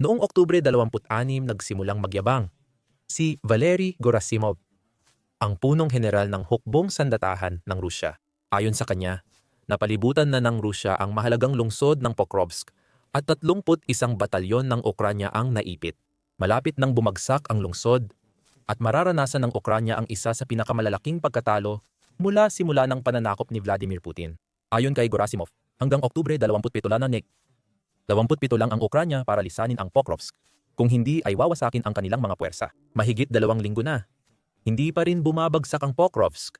Noong Oktubre 26 nagsimulang magyabang si Valery Gerasimov, ang punong general ng hukbong sandatahan ng Rusya. Ayon sa kanya, napalibutan na ng Rusya ang mahalagang lungsod ng Pokrovsk at 31 batalyon ng Ukranya ang naipit. Malapit nang bumagsak ang lungsod at mararanasan ng Ukranya ang isa sa pinakamalalaking pagkatalo mula simula ng pananakop ni Vladimir Putin. Ayon kay Gerasimov, hanggang Oktubre 27 lang na 27 lang ang Ukranya para lisanin ang Pokrovsk. Kung hindi ay wawasakin ang kanilang mga puwersa. Mahigit dalawang linggo na. Hindi pa rin bumabagsak ang Pokrovsk.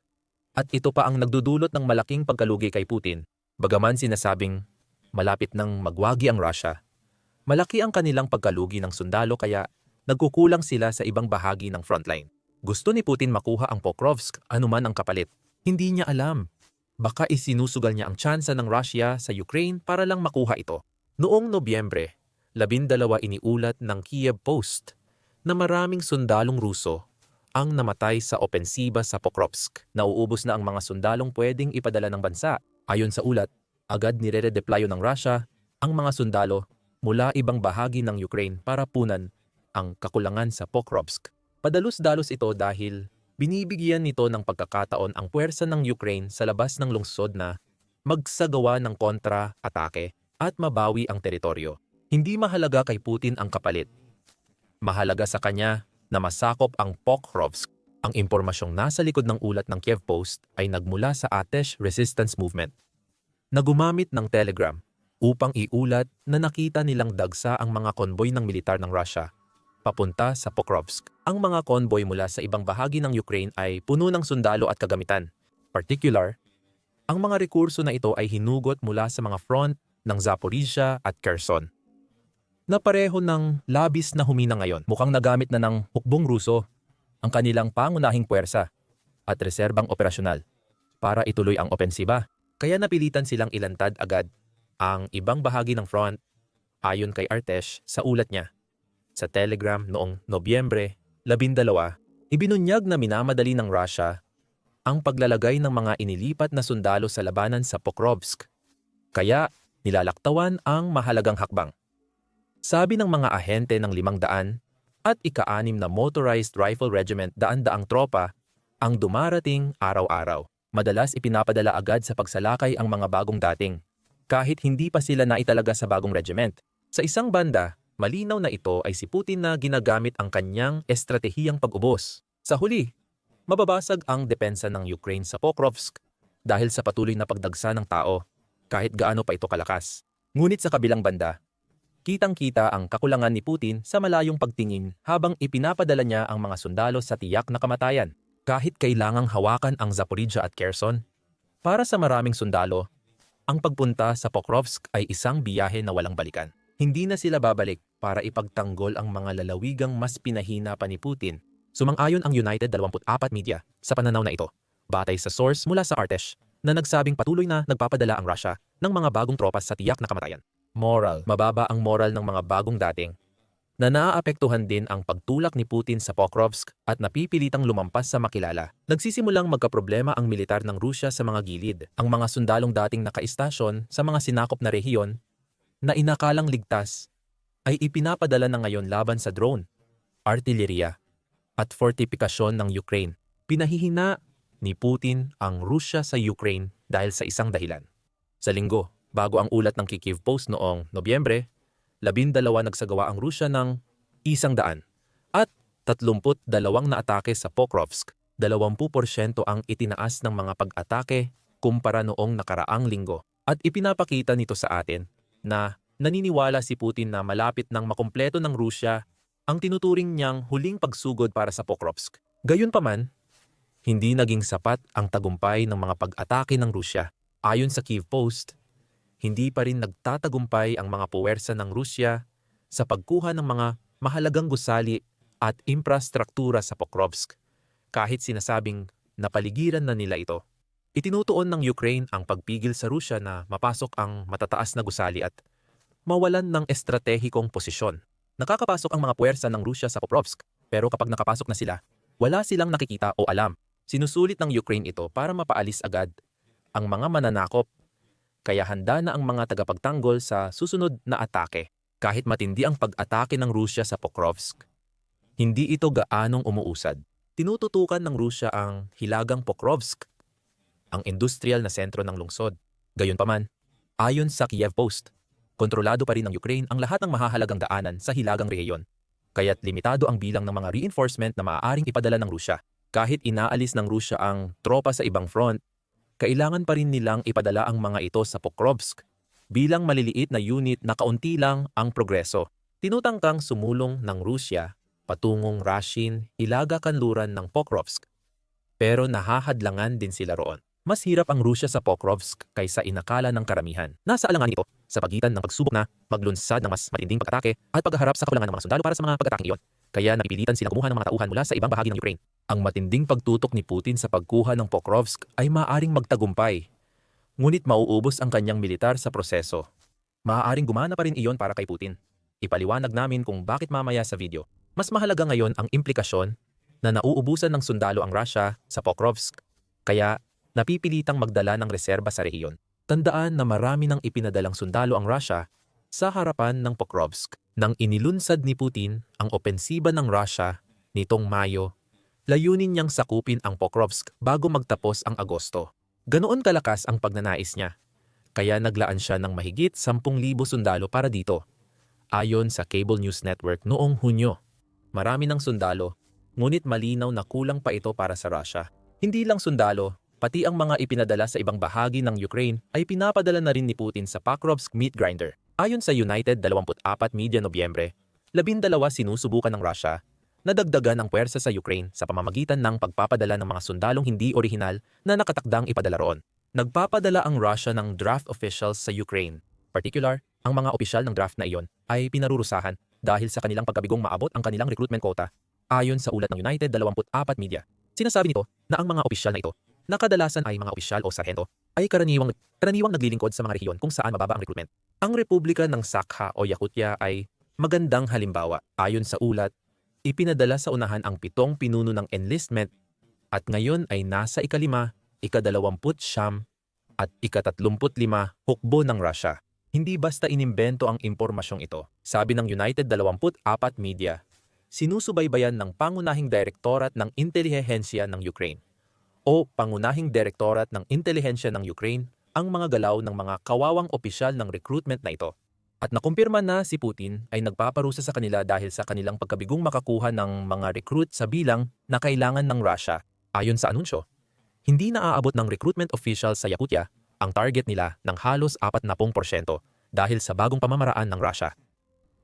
At ito pa ang nagdudulot ng malaking pagkalugi kay Putin. Bagaman sinasabing malapit nang magwagi ang Russia, malaki ang kanilang pagkalugi ng sundalo kaya nagkukulang sila sa ibang bahagi ng frontline. Gusto ni Putin makuha ang Pokrovsk anuman ang kapalit. Hindi niya alam. Baka isinusugal niya ang tsansa ng Russia sa Ukraine para lang makuha ito. Noong Nobyembre, labindalawa iniulat ng Kiev Post na maraming sundalong Ruso ang namatay sa opensiba sa Pokrovsk. Nauubos na ang mga sundalong pwedeng ipadala ng bansa. Ayon sa ulat, agad nire-redeployo ng Russia ang mga sundalo mula ibang bahagi ng Ukraine para punan ang kakulangan sa Pokrovsk. Padalos-dalos ito dahil binibigyan nito ng pagkakataon ang puwersa ng Ukraine sa labas ng lungsod na magsagawa ng kontra-atake at mabawi ang teritoryo. Hindi mahalaga kay Putin ang kapalit. Mahalaga sa kanya na masakop ang Pokrovsk. Ang impormasyong nasa likod ng ulat ng Kiev Post ay nagmula sa Atesh Resistance Movement na gumamit ng Telegram upang iulat na nakita nilang dagsa ang mga konboy ng militar ng Russia papunta sa Pokrovsk. Ang mga konboy mula sa ibang bahagi ng Ukraine ay puno ng sundalo at kagamitan. Particular, ang mga rekurso na ito ay hinugot mula sa mga front ng Zaporizhia at Kherson na pareho ng labis na humina ngayon. Mukhang nagamit na ng hukbong Ruso ang kanilang pangunahing puwersa at reserbang operasyonal para ituloy ang opensiba. Kaya napilitan silang ilantad agad ang ibang bahagi ng front ayon kay Artesh sa ulat niya. Sa Telegram noong Nobyembre 12, ibinunyag na minamadali ng Russia ang paglalagay ng mga inilipat na sundalo sa labanan sa Pokrovsk. Kaya nilalaktawan ang mahalagang hakbang. Sabi ng mga ahente ng limang daan at ika-anim na Motorized Rifle Regiment daan-daang tropa ang dumarating araw-araw. Madalas ipinapadala agad sa pagsalakay ang mga bagong dating, kahit hindi pa sila naitalaga sa bagong regiment. Sa isang banda, malinaw na ito ay si Putin na ginagamit ang kanyang estratehiyang pag-ubos. Sa huli, mababasag ang depensa ng Ukraine sa Pokrovsk dahil sa patuloy na pagdagsa ng tao, kahit gaano pa ito kalakas. Ngunit sa kabilang banda, Kitang-kita ang kakulangan ni Putin sa malayong pagtingin habang ipinapadala niya ang mga sundalo sa tiyak na kamatayan. Kahit kailangang hawakan ang Zaporizhia at Kherson, para sa maraming sundalo, ang pagpunta sa Pokrovsk ay isang biyahe na walang balikan. Hindi na sila babalik para ipagtanggol ang mga lalawigang mas pinahina pa ni Putin. Sumang-ayon ang United 24 Media sa pananaw na ito, batay sa source mula sa Artesh na nagsabing patuloy na nagpapadala ang Russia ng mga bagong tropas sa tiyak na kamatayan. Moral. Mababa ang moral ng mga bagong dating na naaapektuhan din ang pagtulak ni Putin sa Pokrovsk at napipilitang lumampas sa makilala. Nagsisimulang magkaproblema ang militar ng Rusya sa mga gilid. Ang mga sundalong dating nakaistasyon sa mga sinakop na rehiyon na inakalang ligtas ay ipinapadala na ngayon laban sa drone, artilleriya at fortifikasyon ng Ukraine. Pinahihina ni Putin ang Rusya sa Ukraine dahil sa isang dahilan. Sa linggo, Bago ang ulat ng Kiev Post noong Nobyembre, labindalawa nagsagawa ang Rusya ng isang daan at 32 na atake sa Pokrovsk. 20% ang itinaas ng mga pag-atake kumpara noong nakaraang linggo. At ipinapakita nito sa atin na naniniwala si Putin na malapit ng makumpleto ng Rusya ang tinuturing niyang huling pagsugod para sa Pokrovsk. Gayunpaman, hindi naging sapat ang tagumpay ng mga pag-atake ng Rusya. Ayon sa Kiev Post, hindi pa rin nagtatagumpay ang mga puwersa ng Rusya sa pagkuha ng mga mahalagang gusali at infrastruktura sa Pokrovsk, kahit sinasabing napaligiran na nila ito. Itinutuon ng Ukraine ang pagpigil sa Rusya na mapasok ang matataas na gusali at mawalan ng estratehikong posisyon. Nakakapasok ang mga puwersa ng Rusya sa Pokrovsk, pero kapag nakapasok na sila, wala silang nakikita o alam. Sinusulit ng Ukraine ito para mapaalis agad ang mga mananakop kaya handa na ang mga tagapagtanggol sa susunod na atake. Kahit matindi ang pag-atake ng Rusya sa Pokrovsk, hindi ito gaanong umuusad. Tinututukan ng Rusya ang hilagang Pokrovsk, ang industrial na sentro ng lungsod. Gayunpaman, ayon sa Kiev Post, kontrolado pa rin ng Ukraine ang lahat ng mahahalagang daanan sa hilagang rehiyon. Kaya't limitado ang bilang ng mga reinforcement na maaaring ipadala ng Rusya. Kahit inaalis ng Rusya ang tropa sa ibang front, kailangan pa rin nilang ipadala ang mga ito sa Pokrovsk bilang maliliit na unit na kaunti lang ang progreso. Tinutangkang sumulong ng Rusya patungong Rashin, Ilaga kanluran ng Pokrovsk. Pero nahahadlangan din sila roon. Mas hirap ang Rusya sa Pokrovsk kaysa inakala ng karamihan. Nasa alangan ito sa pagitan ng pagsubok na maglunsad ng mas matinding pag-atake at pagharap sa kakulangan ng mga sundalo para sa mga pag-atake iyon. Kaya napipilitan silang kumuha ng mga tauhan mula sa ibang bahagi ng Ukraine. Ang matinding pagtutok ni Putin sa pagkuha ng Pokrovsk ay maaring magtagumpay ngunit mauubos ang kanyang militar sa proseso. Maaaring gumana pa rin iyon para kay Putin. Ipaliwanag namin kung bakit mamaya sa video. Mas mahalaga ngayon ang implikasyon na nauubusan ng sundalo ang Russia sa Pokrovsk, kaya napipilitang magdala ng reserba sa rehiyon. Tandaan na marami ng ipinadalang sundalo ang Russia sa harapan ng Pokrovsk. Nang inilunsad ni Putin ang opensiba ng Russia nitong Mayo, layunin niyang sakupin ang Pokrovsk bago magtapos ang Agosto. Ganoon kalakas ang pagnanais niya. Kaya naglaan siya ng mahigit 10,000 sundalo para dito. Ayon sa Cable News Network noong Hunyo. Marami ng sundalo, ngunit malinaw na kulang pa ito para sa Russia. Hindi lang sundalo, pati ang mga ipinadala sa ibang bahagi ng Ukraine ay pinapadala na rin ni Putin sa Pakrovsk meat grinder. Ayon sa United 24 Media Nobyembre, labindalawa sinusubukan ng Russia nadagdagan ang puwersa sa Ukraine sa pamamagitan ng pagpapadala ng mga sundalong hindi orihinal na nakatakdang ipadala roon. Nagpapadala ang Russia ng draft officials sa Ukraine. Particular, ang mga opisyal ng draft na iyon ay pinarurusahan dahil sa kanilang pagkabigong maabot ang kanilang recruitment quota. Ayon sa ulat ng United 24 Media, sinasabi nito na ang mga opisyal na ito, na kadalasan ay mga opisyal o sarhento, ay karaniwang, karaniwang naglilingkod sa mga rehiyon kung saan mababa ang recruitment. Ang Republika ng Sakha o Yakutia ay magandang halimbawa. Ayon sa ulat, ipinadala sa unahan ang pitong pinuno ng enlistment at ngayon ay nasa ikalima, ikadalawamput siyam at ikatatlumput lima hukbo ng Russia. Hindi basta inimbento ang impormasyong ito. Sabi ng United 24 Media, sinusubaybayan ng Pangunahing Direktorat ng Intelihensya ng Ukraine o Pangunahing Direktorat ng Intelihensya ng Ukraine ang mga galaw ng mga kawawang opisyal ng recruitment na ito. At nakumpirma na si Putin ay nagpaparusa sa kanila dahil sa kanilang pagkabigong makakuha ng mga recruit sa bilang na kailangan ng Russia. Ayon sa anunsyo, hindi na aabot ng recruitment official sa Yakutia ang target nila ng halos 40% dahil sa bagong pamamaraan ng Russia.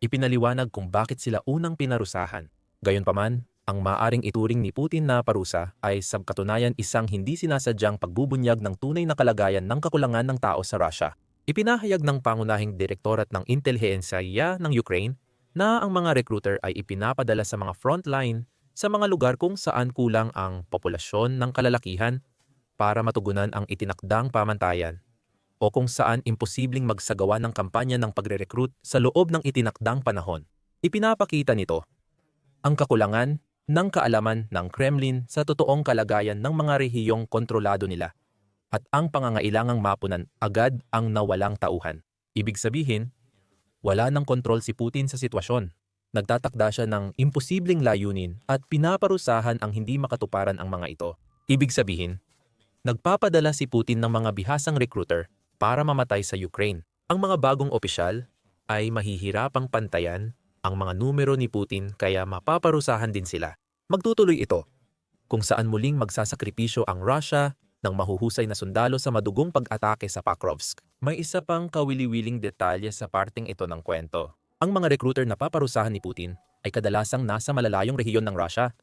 Ipinaliwanag kung bakit sila unang pinarusahan. Gayunpaman, ang maaring ituring ni Putin na parusa ay sa katunayan isang hindi sinasadyang pagbubunyag ng tunay na kalagayan ng kakulangan ng tao sa Russia. Ipinahayag ng pangunahing direktorat ng intelihensya ng Ukraine na ang mga recruiter ay ipinapadala sa mga frontline sa mga lugar kung saan kulang ang populasyon ng kalalakihan para matugunan ang itinakdang pamantayan o kung saan imposibleng magsagawa ng kampanya ng pagre-recruit sa loob ng itinakdang panahon. Ipinapakita nito ang kakulangan ng kaalaman ng Kremlin sa totoong kalagayan ng mga rehiyong kontrolado nila at ang pangangailangang mapunan agad ang nawalang tauhan. Ibig sabihin, wala ng kontrol si Putin sa sitwasyon. Nagtatakda siya ng imposibleng layunin at pinaparusahan ang hindi makatuparan ang mga ito. Ibig sabihin, nagpapadala si Putin ng mga bihasang recruiter para mamatay sa Ukraine. Ang mga bagong opisyal ay mahihirapang pantayan ang mga numero ni Putin kaya mapaparusahan din sila. Magtutuloy ito kung saan muling magsasakripisyo ang Russia ng mahuhusay na sundalo sa madugong pag-atake sa Pakrovsk. May isa pang kawili-wiling detalye sa parting ito ng kwento. Ang mga recruiter na paparusahan ni Putin ay kadalasang nasa malalayong rehiyon ng Russia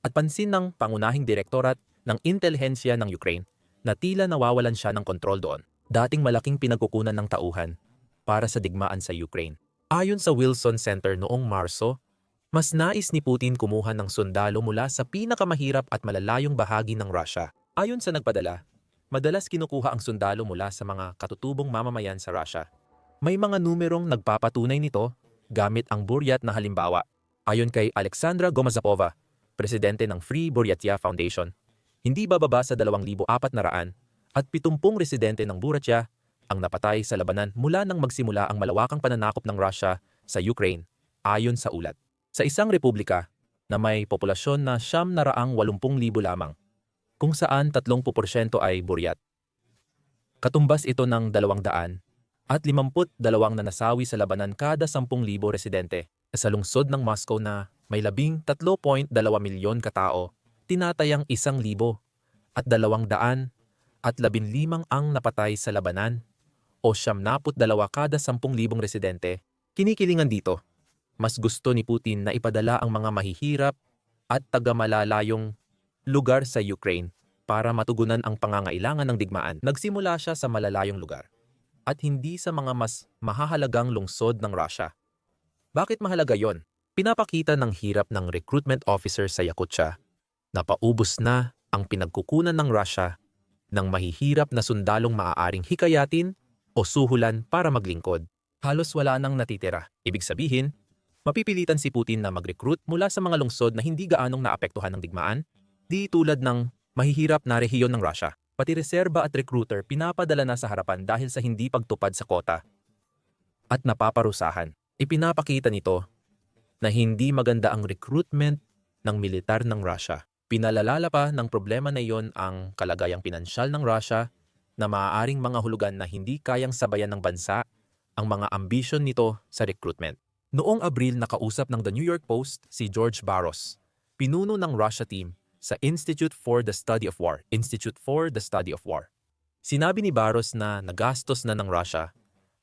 at pansin ng pangunahing direktorat ng intelihensya ng Ukraine na tila nawawalan siya ng kontrol doon. Dating malaking pinagkukunan ng tauhan para sa digmaan sa Ukraine. Ayon sa Wilson Center noong Marso, mas nais ni Putin kumuha ng sundalo mula sa pinakamahirap at malalayong bahagi ng Russia Ayon sa nagpadala, madalas kinukuha ang sundalo mula sa mga katutubong mamamayan sa Russia. May mga numerong nagpapatunay nito gamit ang Buryat na halimbawa. Ayon kay Alexandra Gomazapova, presidente ng Free Buryatia Foundation, hindi bababa sa 2,400 at 70 residente ng Buryatia ang napatay sa labanan mula nang magsimula ang malawakang pananakop ng Russia sa Ukraine ayon sa ulat. Sa isang republika na may populasyon na siyam na raang 80,000 lamang, kung saan 30% ay buryat. Katumbas ito ng 200 at 52 na nasawi sa labanan kada 10,000 residente sa lungsod ng Moscow na may labing 3.2 milyon katao, tinatayang isang libo at dalawang daan at labin limang ang napatay sa labanan o siyam naput dalawa kada 10,000 residente. Kinikilingan dito, mas gusto ni Putin na ipadala ang mga mahihirap at tagamalalayong lugar sa Ukraine para matugunan ang pangangailangan ng digmaan. Nagsimula siya sa malalayong lugar at hindi sa mga mas mahahalagang lungsod ng Russia. Bakit mahalaga yon? Pinapakita ng hirap ng recruitment officer sa Yakutia na paubos na ang pinagkukunan ng Russia ng mahihirap na sundalong maaaring hikayatin o suhulan para maglingkod. Halos wala nang natitira. Ibig sabihin, mapipilitan si Putin na mag-recruit mula sa mga lungsod na hindi gaanong naapektuhan ng digmaan, di tulad ng mahihirap na rehiyon ng Russia. Pati reserba at recruiter pinapadala na sa harapan dahil sa hindi pagtupad sa kota. At napaparusahan. Ipinapakita nito na hindi maganda ang recruitment ng militar ng Russia. Pinalalala pa ng problema na iyon ang kalagayang pinansyal ng Russia na maaaring mga hulugan na hindi kayang sabayan ng bansa ang mga ambisyon nito sa recruitment. Noong Abril nakausap ng The New York Post si George Barros, pinuno ng Russia team sa Institute for the Study of War, Institute for the Study of War. Sinabi ni Barros na nagastos na ng Russia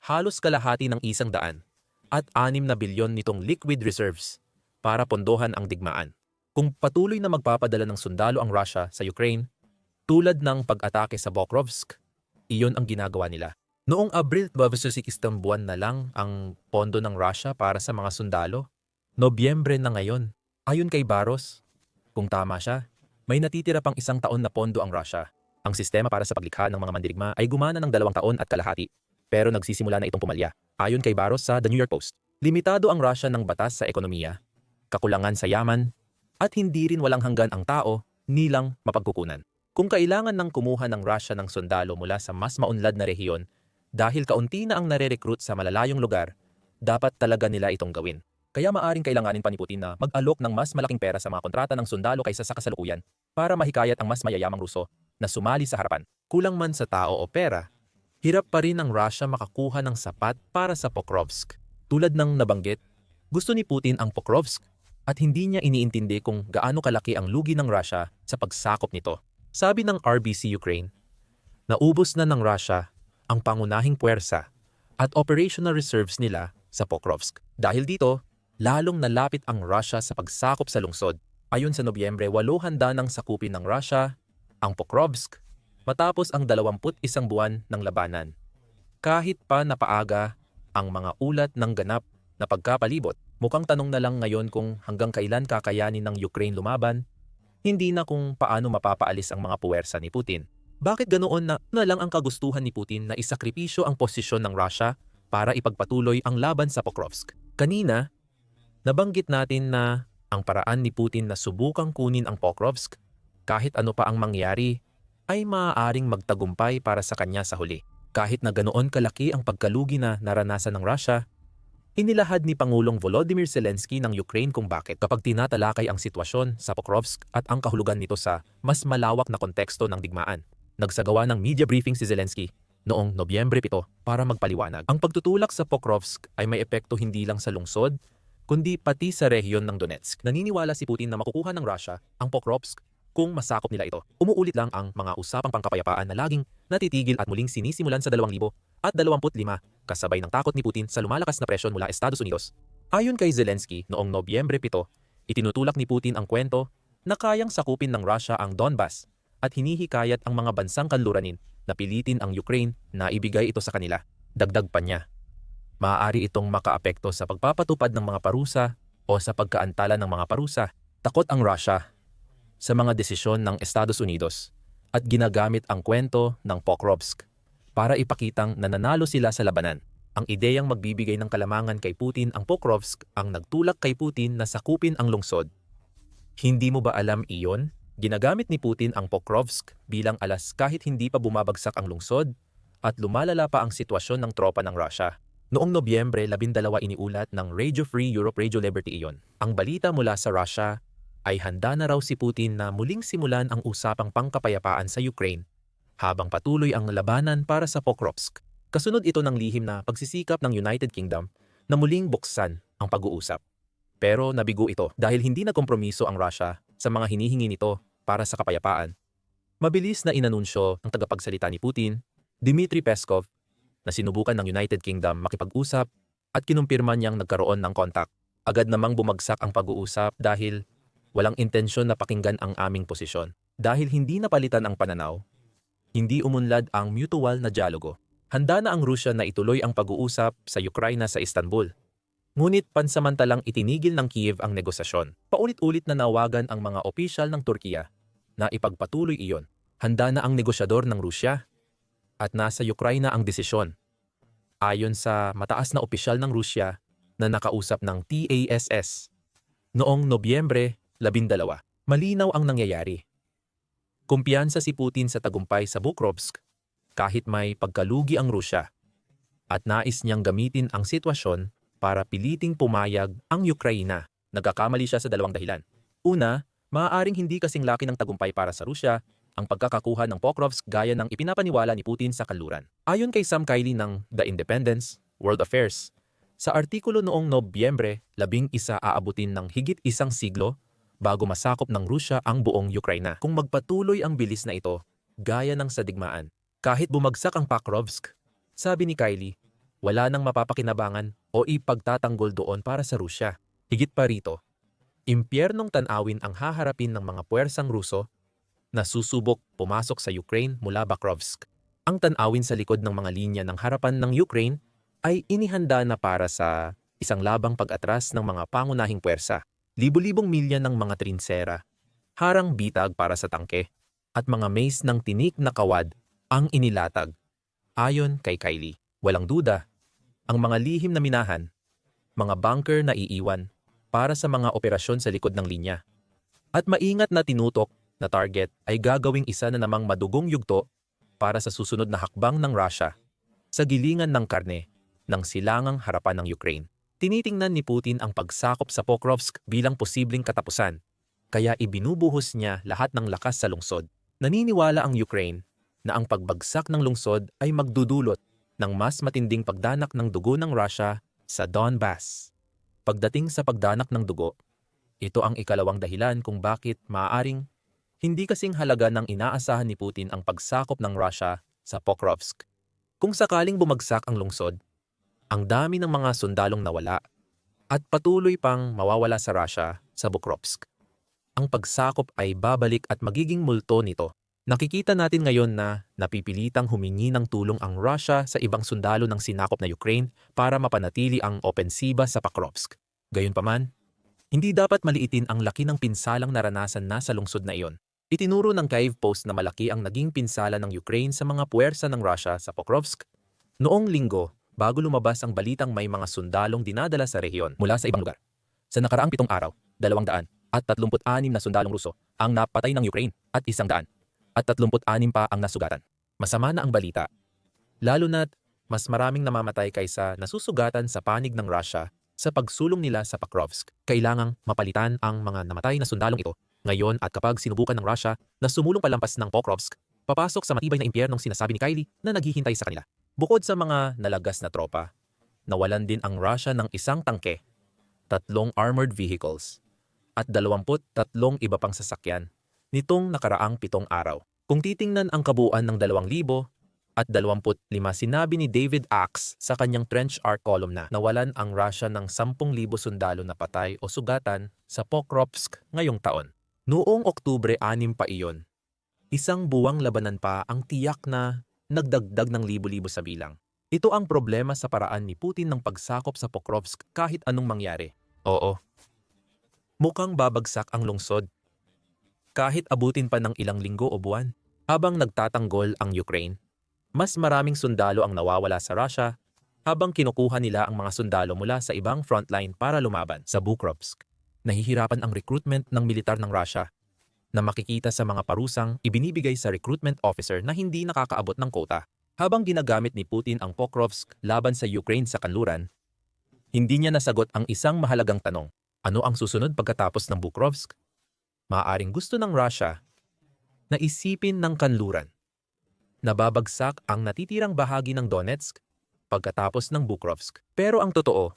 halos kalahati ng isang daan at anim na bilyon nitong liquid reserves para pondohan ang digmaan. Kung patuloy na magpapadala ng sundalo ang Russia sa Ukraine, tulad ng pag-atake sa Pokrovsk, iyon ang ginagawa nila. Noong Abril 26 buwan na lang ang pondo ng Russia para sa mga sundalo. Nobyembre na ngayon. Ayon kay Barros, kung tama siya, may natitira pang isang taon na pondo ang Russia. Ang sistema para sa paglikha ng mga mandirigma ay gumana ng dalawang taon at kalahati, pero nagsisimula na itong pumalya. Ayon kay Barros sa The New York Post, limitado ang Russia ng batas sa ekonomiya, kakulangan sa yaman, at hindi rin walang hanggan ang tao, nilang mapagkukunan. Kung kailangan ng kumuha ng Russia ng sundalo mula sa mas maunlad na rehiyon, dahil kaunti na ang nare-recruit sa malalayong lugar, dapat talaga nila itong gawin. Kaya maaring kailanganin pa ni Putin na mag-alok ng mas malaking pera sa mga kontrata ng sundalo kaysa sa kasalukuyan para mahikayat ang mas mayayamang Ruso na sumali sa harapan. Kulang man sa tao o pera, hirap pa rin ang Russia makakuha ng sapat para sa Pokrovsk. Tulad ng nabanggit, gusto ni Putin ang Pokrovsk at hindi niya iniintindi kung gaano kalaki ang lugi ng Russia sa pagsakop nito. Sabi ng RBC Ukraine, naubos na ng Russia ang pangunahing puwersa at operational reserves nila sa Pokrovsk. Dahil dito, lalong nalapit ang Russia sa pagsakop sa lungsod. Ayon sa Nobyembre, walo handa ng sakupin ng Russia ang Pokrovsk matapos ang 21 buwan ng labanan. Kahit pa napaaga ang mga ulat ng ganap na pagkapalibot, mukhang tanong na lang ngayon kung hanggang kailan kakayanin ng Ukraine lumaban, hindi na kung paano mapapaalis ang mga puwersa ni Putin. Bakit ganoon na, na lang ang kagustuhan ni Putin na isakripisyo ang posisyon ng Russia para ipagpatuloy ang laban sa Pokrovsk? Kanina, Nabanggit natin na ang paraan ni Putin na subukang kunin ang Pokrovsk, kahit ano pa ang mangyari, ay maaaring magtagumpay para sa kanya sa huli. Kahit na ganoon kalaki ang pagkalugi na naranasan ng Russia, inilahad ni Pangulong Volodymyr Zelensky ng Ukraine kung bakit kapag tinatalakay ang sitwasyon sa Pokrovsk at ang kahulugan nito sa mas malawak na konteksto ng digmaan. Nagsagawa ng media briefing si Zelensky noong Nobyembre 7 para magpaliwanag. Ang pagtutulak sa Pokrovsk ay may epekto hindi lang sa lungsod, kundi pati sa rehiyon ng Donetsk. Naniniwala si Putin na makukuha ng Russia ang Pokrovsk kung masakop nila ito. Umuulit lang ang mga usapang pangkapayapaan na laging natitigil at muling sinisimulan sa 2000 at 25 kasabay ng takot ni Putin sa lumalakas na presyon mula Estados Unidos. Ayon kay Zelensky noong Nobyembre 7, itinutulak ni Putin ang kwento na kayang sakupin ng Russia ang Donbas at hinihikayat ang mga bansang kanluranin na pilitin ang Ukraine na ibigay ito sa kanila. Dagdag pa niya, maaari itong makaapekto sa pagpapatupad ng mga parusa o sa pagkaantala ng mga parusa. Takot ang Russia sa mga desisyon ng Estados Unidos at ginagamit ang kwento ng Pokrovsk para ipakitang nananalo sila sa labanan. Ang ideyang magbibigay ng kalamangan kay Putin ang Pokrovsk ang nagtulak kay Putin na sakupin ang lungsod. Hindi mo ba alam iyon? Ginagamit ni Putin ang Pokrovsk bilang alas kahit hindi pa bumabagsak ang lungsod at lumalala pa ang sitwasyon ng tropa ng Russia. Noong Nobyembre 12 iniulat ng Radio Free Europe Radio Liberty iyon. Ang balita mula sa Russia ay handa na raw si Putin na muling simulan ang usapang pangkapayapaan sa Ukraine habang patuloy ang labanan para sa Pokrovsk. Kasunod ito ng lihim na pagsisikap ng United Kingdom na muling buksan ang pag-uusap. Pero nabigo ito dahil hindi nagkompromiso ang Russia sa mga hinihingi nito para sa kapayapaan. Mabilis na inanunsyo ng tagapagsalita ni Putin, Dmitry Peskov, na sinubukan ng United Kingdom makipag-usap at kinumpirma niyang nagkaroon ng kontak. Agad namang bumagsak ang pag-uusap dahil walang intensyon na pakinggan ang aming posisyon. Dahil hindi napalitan ang pananaw, hindi umunlad ang mutual na dialogo. Handa na ang Rusya na ituloy ang pag-uusap sa Ukraina sa Istanbul. Ngunit pansamantalang itinigil ng Kiev ang negosasyon. Paulit-ulit na nawagan ang mga opisyal ng Turkiya na ipagpatuloy iyon. Handa na ang negosyador ng Rusya at nasa Ukraina ang desisyon. Ayon sa mataas na opisyal ng Rusya na nakausap ng TASS noong Nobyembre 12, malinaw ang nangyayari. Kumpiyansa si Putin sa tagumpay sa Bukrovsk kahit may pagkalugi ang Rusya at nais niyang gamitin ang sitwasyon para piliting pumayag ang Ukraina. Nagkakamali siya sa dalawang dahilan. Una, maaaring hindi kasing laki ng tagumpay para sa Rusya ang pagkakakuha ng Pokrovsk gaya ng ipinapaniwala ni Putin sa kanluran. Ayon kay Sam Kiley ng The Independence, World Affairs, sa artikulo noong Nobyembre, labing isa aabutin ng higit isang siglo bago masakop ng Rusya ang buong Ukraina. Kung magpatuloy ang bilis na ito, gaya ng sa digmaan, kahit bumagsak ang Pakrovsk, sabi ni Kylie, wala nang mapapakinabangan o ipagtatanggol doon para sa Rusya. Higit pa rito, impyernong tanawin ang haharapin ng mga puwersang Ruso na susubok pumasok sa Ukraine mula Bakrovsk. Ang tanawin sa likod ng mga linya ng harapan ng Ukraine ay inihanda na para sa isang labang pag-atras ng mga pangunahing puwersa. Libo-libong milya ng mga trinsera, harang bitag para sa tangke, at mga maze ng tinik na kawad ang inilatag. Ayon kay Kylie, walang duda, ang mga lihim na minahan, mga bunker na iiwan para sa mga operasyon sa likod ng linya. At maingat na tinutok na target ay gagawing isa na namang madugong yugto para sa susunod na hakbang ng Russia sa gilingan ng karne ng silangang harapan ng Ukraine. Tinitingnan ni Putin ang pagsakop sa Pokrovsk bilang posibleng katapusan, kaya ibinubuhos niya lahat ng lakas sa lungsod. Naniniwala ang Ukraine na ang pagbagsak ng lungsod ay magdudulot ng mas matinding pagdanak ng dugo ng Russia sa Donbass. Pagdating sa pagdanak ng dugo, ito ang ikalawang dahilan kung bakit maaaring hindi kasing halaga ng inaasahan ni Putin ang pagsakop ng Russia sa Pokrovsk. Kung sakaling bumagsak ang lungsod, ang dami ng mga sundalong nawala at patuloy pang mawawala sa Russia sa Pokrovsk. Ang pagsakop ay babalik at magiging multo nito Nakikita natin ngayon na napipilitang humingi ng tulong ang Russia sa ibang sundalo ng sinakop na Ukraine para mapanatili ang opensiba sa Pakrovsk. Gayunpaman, hindi dapat maliitin ang laki ng pinsalang naranasan na sa lungsod na iyon. Itinuro ng Kyiv Post na malaki ang naging pinsala ng Ukraine sa mga puwersa ng Russia sa Pokrovsk. Noong linggo, bago lumabas ang balitang may mga sundalong dinadala sa rehiyon mula sa ibang lugar. Sa nakaraang pitong araw, dalawang daan at 36 na sundalong Ruso ang napatay ng Ukraine at isang daan at 36 pa ang nasugatan. Masama na ang balita. Lalo na't mas maraming namamatay kaysa nasusugatan sa panig ng Russia sa pagsulong nila sa Pakrovsk. Kailangang mapalitan ang mga namatay na sundalong ito ngayon at kapag sinubukan ng Russia na sumulong palampas ng Pokrovsk, papasok sa matibay na impyernong sinasabi ni Kylie na naghihintay sa kanila. Bukod sa mga nalagas na tropa, nawalan din ang Russia ng isang tangke, tatlong armored vehicles, at 23 iba pang sasakyan nitong nakaraang pitong araw. Kung titingnan ang kabuuan ng 2,000 at 25 sinabi ni David Axe sa kanyang Trench Arc column na nawalan ang Russia ng 10,000 sundalo na patay o sugatan sa Pokrovsk ngayong taon. Noong Oktubre 6 pa iyon, isang buwang labanan pa ang tiyak na nagdagdag ng libo-libo sa bilang. Ito ang problema sa paraan ni Putin ng pagsakop sa Pokrovsk kahit anong mangyari. Oo. Mukhang babagsak ang lungsod kahit abutin pa ng ilang linggo o buwan. Habang nagtatanggol ang Ukraine, mas maraming sundalo ang nawawala sa Russia habang kinukuha nila ang mga sundalo mula sa ibang frontline para lumaban sa Bukrovsk. Nahihirapan ang recruitment ng militar ng Russia na makikita sa mga parusang ibinibigay sa recruitment officer na hindi nakakaabot ng quota. Habang ginagamit ni Putin ang Pokrovsk laban sa Ukraine sa kanluran, hindi niya nasagot ang isang mahalagang tanong. Ano ang susunod pagkatapos ng Bukrovsk? Maaaring gusto ng Russia na isipin ng kanluran. Nababagsak ang natitirang bahagi ng Donetsk pagkatapos ng Bukrovsk. Pero ang totoo,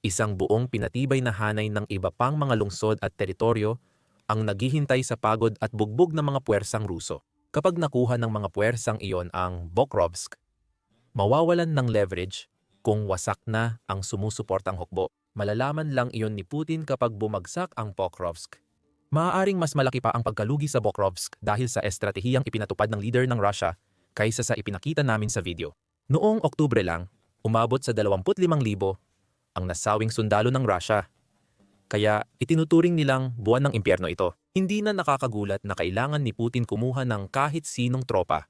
isang buong pinatibay na hanay ng iba pang mga lungsod at teritoryo ang naghihintay sa pagod at bugbog ng mga puwersang Ruso. Kapag nakuha ng mga puwersang iyon ang Bokrovsk, mawawalan ng leverage kung wasak na ang sumusuportang hukbo. Malalaman lang iyon ni Putin kapag bumagsak ang Pokrovsk. Maaaring mas malaki pa ang pagkalugi sa Bokrovsk dahil sa estratehiyang ipinatupad ng leader ng Russia kaysa sa ipinakita namin sa video. Noong Oktubre lang, umabot sa 25,000 ang nasawing sundalo ng Russia. Kaya itinuturing nilang buwan ng impyerno ito. Hindi na nakakagulat na kailangan ni Putin kumuha ng kahit sinong tropa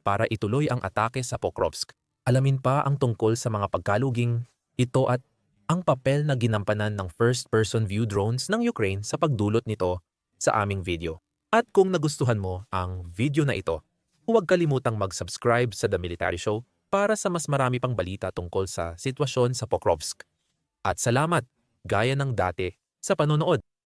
para ituloy ang atake sa Pokrovsk. Alamin pa ang tungkol sa mga pagkaluging ito at ang papel na ginampanan ng first-person view drones ng Ukraine sa pagdulot nito sa aming video. At kung nagustuhan mo ang video na ito, huwag kalimutang mag-subscribe sa The Military Show para sa mas marami pang balita tungkol sa sitwasyon sa Pokrovsk. At salamat, gaya ng dati, sa panonood.